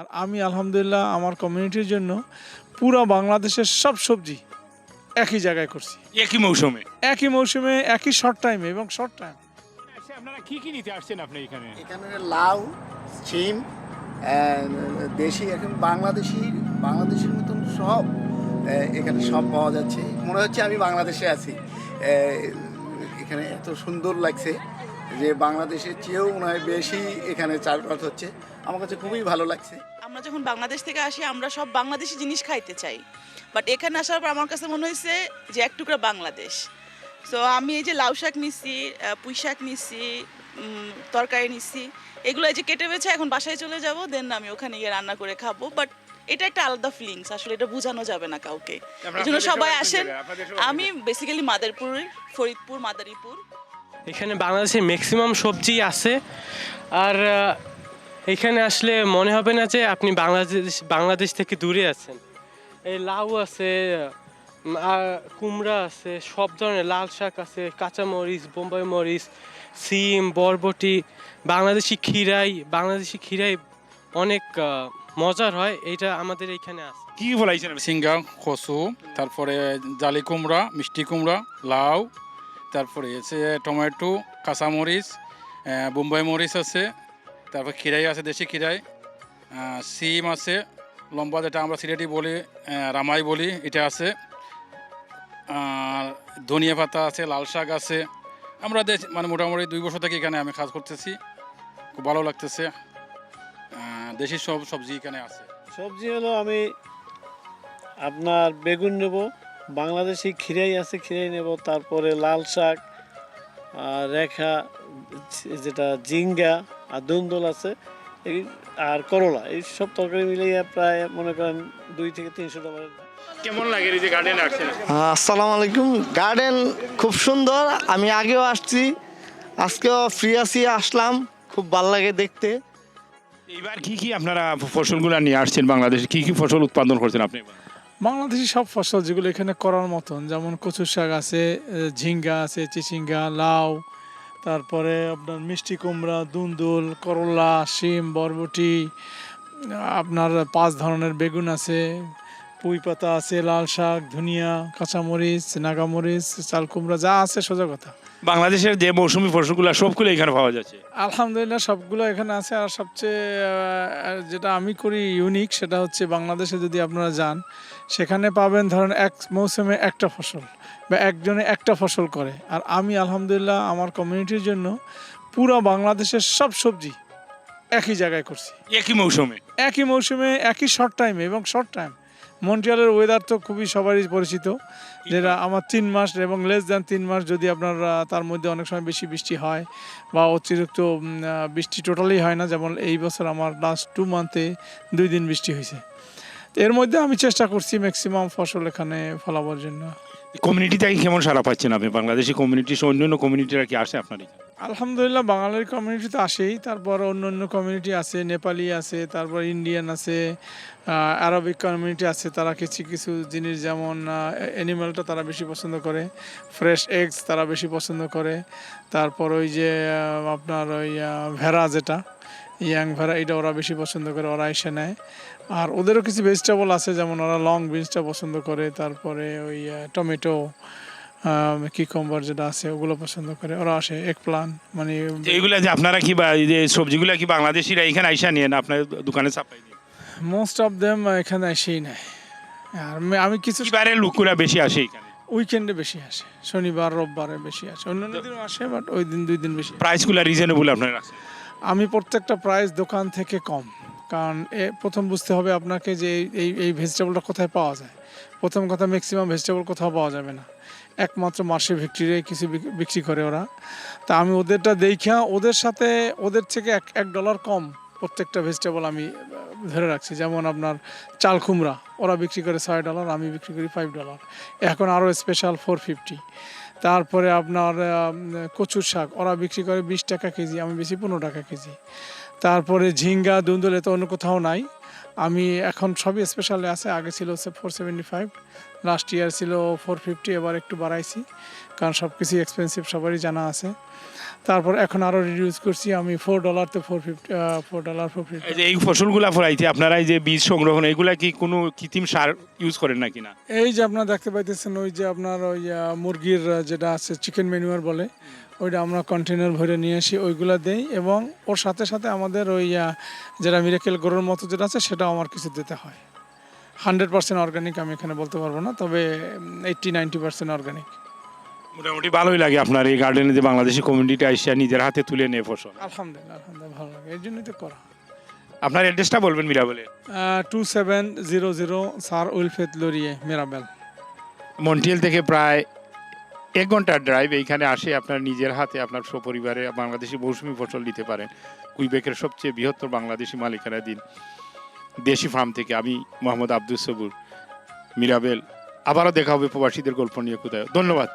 আর আমি আলহামদুলিল্লাহ আমার কমিউনিটির জন্য পুরো বাংলাদেশের সব সবজি একই জায়গায় করছি। একই মৌসুমে? একই মৌসুমে একই শর্ট টাইমে এবং শর্ট টাইম আচ্ছা, আপনারা কি কি নিতে আসছেন আপনি এখানে? এখানে লাউ সিম দেশি এখন বাংলাদেশি বাংলাদেশের মতন সব এখানে সব পাওয়া যাচ্ছে। মনে হচ্ছে আমি বাংলাদেশে আছি। এখানে এত সুন্দর লাগছে যে বাংলাদেশের চেয়েও মনে হয় বেশি এখানে চাষবাস হচ্ছে। আমার কাছে খুবই ভালো লাগছে। আমরা যখন বাংলাদেশ থেকে আসি আমরা সব বাংলাদেশি জিনিস খাইতে চাই। বাট এখানে আসার পর আমার কাছে মনে হয়েছে যে এক টুকরা বাংলাদেশ। সো আমি এই যে লাউ শাক নিচ্ছি পুঁই শাক নিচ্ছি উম, তরকারি নিচ্ছি এগুলো এই যে কেটে বেছে এখন বাসায় চলে যাব দেন আমি ওখানে গিয়ে রান্না করে খাব। বাট এটা একটা আলাদা ফিলিংস আসলে এটা বোঝানো যাবে না কাউকে। এই জন্য সবাই আসেন। আমি বেসিক্যালি মাদারীপুর ফরিদপুর মাদারীপুর। এখানে বাংলাদেশের ম্যাক্সিমাম সবজি আছে। আর এখানে আসলে মনে হবে না যে আপনি বাংলাদেশ বাংলাদেশ থেকে দূরে আছেন। এই লাউ আছে কুমড়া আছে সব ধরনের লাল শাক আছে কাঁচামরিচ বোম্বাই মরিচ সিম বরবটি বাংলাদেশি খিরাই বাংলাদেশি খিরাই অনেক মজার হয় এটা আমাদের এখানে আছে। কি বলাইছেন? সিঙ্গা কচু তারপরে জালি কুমড়া মিষ্টি কুমড়া লাউ তারপরে আছে টমেটো কাঁচামরিচ বোম্বাই মরিচ আছে তারপর খিরাই আছে, দেশি খিরাই। সিম আছে, লম্বা যেটা আমরা সিলেটি বলি রামাই বলি, এটা আছে। আর ধনিয়া পাতা আছে, লাল শাক আছে। আমরা দেশ মানে মোটামুটি দুই বছর থেকে এখানে আমি কাজ করতেছি। খুব ভালো লাগতেছে। দেশি সব সবজি এখানে আছে। সবজি হলো আমি আপনার বেগুন নেব, বাংলাদেশি খিরাই আছে, খিরাই নেব। তারপরে লাল শাক রেখা, যেটা জিঙ্গা আর দুন্দল আছে এই আর করলা এই সব তরকারি মিলিয়ে প্রায় মনে করেন দুই থেকে তিনশো টাকা কেমন লাগে এই যে গার্ডেনে আসছেন? আসসালামু আলাইকুম। গার্ডেন খুব সুন্দর আমি আগেও আসছি আজকেও ফ্রি আছি আসলাম খুব ভালো লাগে দেখতে। এইবার কি কি আপনারা ফসলগুলো নিয়ে আসছেন বাংলাদেশে? কি কি ফসল উৎপাদন করছেন আপনি? বাংলাদেশি সব ফসল যেগুলো এখানে করার মতন যেমন কচুর শাক আছে ঝিঙ্গা আছে চিচিঙ্গা লাউ তারপরে আপনার মিষ্টি কুমড়া দুন্দুল করলা শিম বরবটি আপনার পাঁচ ধরনের বেগুন আছে পুঁই পাতা আছে লাল শাক ধনিয়া কাঁচামরিচ নাগামরিচ চাল কুমড়া যা আছে সোজা কথা। বাংলাদেশের যে মৌসুমি ফসলগুলো সবগুলো এখানে পাওয়া যাচ্ছে। আলহামদুলিল্লাহ সবগুলো এখানে আছে আর সবচেয়ে যেটা আমি করি ইউনিক সেটা হচ্ছে বাংলাদেশে যদি আপনারা যান সেখানে পাবেন ধরেন এক মৌসুমে একটা ফসল। বা একজনে একটা ফসল করে। আর আমি আলহামদুলিল্লাহ আমার কমিউনিটির জন্য পুরো বাংলাদেশের সব সবজি একই জায়গায় করছি। একই মৌসুমে? একই মৌসুমে একই শর্ট টাইমে এবং শর্ট টাইম মন্ট্রিয়ালের ওয়েদার তো খুবই সবারই পরিচিত যেটা আমার তিন মাস এবং লেস দ্যান তিন মাস যদি আপনার তার মধ্যে অনেক সময় বেশি বৃষ্টি হয় বা অতিরিক্ত বৃষ্টি টোটালি হয় না। যেমন এই বছর আমার লাস্ট টু মান্থে দুই দিন বৃষ্টি হয়েছে। এর মধ্যে আমি চেষ্টা করছি ম্যাক্সিমাম ফসল এখানে ফলাবার জন্য। কমিউনিটি থেকে কেমন সারা পাচ্ছেন আপনি? বাংলাদেশি কমিউনিটি সহ অন্য কমিউনিটিরা কি আসে আপনার আলহামদুলিল্লাহ বাঙালির কমিউনিটি তো আসেই। তারপর অন্য অন্য কমিউনিটি আছে নেপালি আছে তারপর ইন্ডিয়ান আছে আরবিক কমিউনিটি আছে। তারা কিছু কিছু জিনিস যেমন অ্যানিমালটা তারা বেশি পছন্দ করে। ফ্রেশ এগস তারা বেশি পছন্দ করে। তারপর ওই যে আপনার ওই ভেড়া যেটা ইয়াং ভেড়া এটা ওরা বেশি পছন্দ করে ওরা এসে নেয়। আর ওদেরও কিছু ভেজিটেবল আছে যেমন ওরা লং বিনসটা পছন্দ করে তারপরে ওই টমেটো কিকম্বার যেটা আছে ওগুলো পছন্দ করে ওরা আসে এক প্লান মানে এইগুলা যে আপনারা কি বা যে সবজিগুলা কি বাংলাদেশিরা এখানে আইসা নিয়ে না আপনার দোকানে চাপাই মোস্ট অফ দেম এখানে এসেই নেয়। আর আমি- কিছু কিবারের লোকগুলা বেশি আসে এখানে? উইকেন্ডে বেশি আসে শনিবার রোববারে বেশি আসে অন্যান্য দিনও আসে বাট ওই দিন দুই দিন বেশি। প্রাইসগুলা রিজনেবল আপনারা রাখছেন আমি প্রত্যেকটা প্রাইস দোকান থেকে কম। কারণ এ প্রথম বুঝতে হবে আপনাকে যে এই- এই ভেজিটেবলটা কোথায় পাওয়া যায়। প্রথম কথা ম্যাক্সিমাম ভেজিটেবল কোথাও পাওয়া যাবে না। একমাত্র মাসে ভিক্টরিয়ে কিছু বিক্রি করে ওরা। তা আমি ওদেরটা দেখা ওদের সাথে, ওদের থেকে এক এক ডলার কম প্রত্যেকটা ভেজিটেবল আমি ধরে রাখছি। যেমন আপনার চাল কুমড়া, ওরা বিক্রি করে ছয় ডলার আমি বিক্রি করি ফাইভ ডলার এখন আরও স্পেশাল ফোর ফিফটি তারপরে আপনার কচুর শাক, ওরা বিক্রি করে বিশ টাকা কেজি, আমি বেশি পনেরো টাকা কেজি। তারপরে ঝিঙ্গা, দুন্দুল এত অন্য কোথাও নাই। আমি এখন সবই স্পেশালে আছে। আগে ছিল হচ্ছে four seventy five last year ছিল ফোর ফিফটি এবার একটু বাড়াইছি কারণ সব কিছুই এক্সপেন্সিভ সবারই জানা আছে। তারপর এখন আরও রিডিউস করছি আমি ফোর ডলার তো four fifty four dollar four এই ফিফটি যে এই ফসলগুলা ফলাইতে আপনারা এই যে বীজ সংগ্রহণ এগুলা কি কোনো কৃত্রিম সার ইউজ করেন নাকি না? এই যে আপনার দেখতে পাইতেছেন ওই যে আপনার ওই মুরগির যেটা আছে চিকেন ম্যানুয়ার বলে ওইটা আমরা কন্টেনার ভরে নিয়ে আসি ওইগুলো দেই এবং ওর সাথে সাথে আমাদের ওই যেটা মিরাকেল গরুর মতো যেটা আছে সেটাও আমার কিছু দিতে হয়। হান্ড্রেড পার্সেন্ট অর্গানিক আমি এখানে বলতে পারব না তবে এইট্টি নাইনটি পার্সেন্ট অর্গানিক মোটামুটি ভালোই লাগে আপনার এই গার্ডেনে যে বাংলাদেশি কমিউনিটি আসিয়া নিজের হাতে তুলে নিয়ে ফসল। আলহামদুলিল্লাহ আলহামদুলিল্লাহ ভালো লাগে এই জন্যই তো করা। আপনার অ্যাড্রেসটা বলবেন মীরা বলে টু সেভেন জিরো জিরো সার উইলফেদ লরিয়ে মেরাবেল মন্টিয়েল থেকে প্রায় এক ঘণ্টার ড্রাইভ এইখানে আসে আপনার নিজের হাতে আপনার সপরিবারে বাংলাদেশি মৌসুমি ফসল নিতে পারেন। কুইবেকের সবচেয়ে বৃহত্তর বাংলাদেশি মালিকানাধীন দেশি ফার্ম থেকে আমি মোহাম্মদ আব্দুল সবুর, মিরাবেল। আবারও দেখা হবে প্রবাসীদের গল্প নিয়ে কোথায়। ধন্যবাদ।